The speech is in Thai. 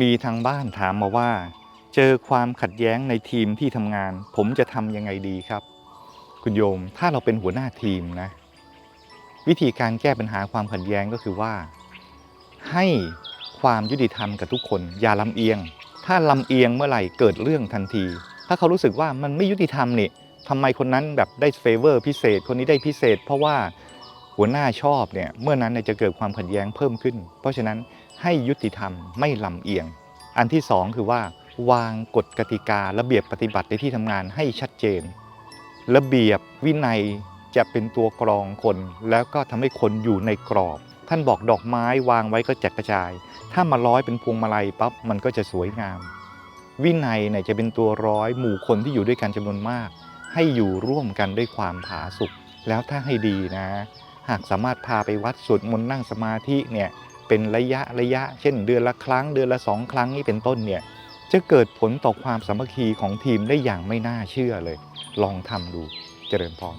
มีทางบ้านถามมาว่า เจอความขัดแย้งในทีมที่ทำงาน ผมจะทำยังไงดีครับ คุณโยมถ้าเราเป็นหัวหน้าทีมนะ วิธีการแก้ปัญหาความขัดแย้งก็คือว่า ให้ความยุติธรรมกับทุกคน อย่าลำเอียง ถ้าลำเอียงเมื่อไหร่เกิดเรื่องทันที ถ้าเขารู้สึกว่ามันไม่ยุติธรรมนี่ทำไมคนนั้นแบบได้เฟเวอร์พิเศษ คนนี้ได้พิเศษ เพราะว่า หัวหน้าชอบเนี่ยเมื่อนั้นจะเกิดความขัดแย้งเพิ่มขึ้น เพราะฉะนั้นให้ยุติธรรมไม่ลำเอียง อันที่สองคือว่าวางกฎกติการะเบียบปฏิบัติในที่ทำงานให้ชัดเจน ระเบียบวินัยจะเป็นตัวกรองคน แล้วก็ทำให้คนอยู่ในกรอบ ท่านบอกดอกไม้วางไว้ก็แจกกระจาย ถ้ามาร้อยเป็นพวงมาลัยปั๊บมันก็จะสวยงาม วินัยเนี่ยจะเป็นตัวร้อยหมู่คนที่อยู่ด้วยกันจำนวนมาก ให้อยู่ร่วมกันด้วยความผาสุกแล้วถ้าให้ดีนะ หากสามารถพาไปวัดสวดมนต์นั่งสมาธิเนี่ยเป็นระยะระยะ เช่น เดือนละครั้งเดือนละสองครั้งนี่เป็นต้นเนี่ยจะเกิดผลต่อความสามัคคีของทีมได้อย่างไม่น่าเชื่อเลย ลองทำดูเจริญพร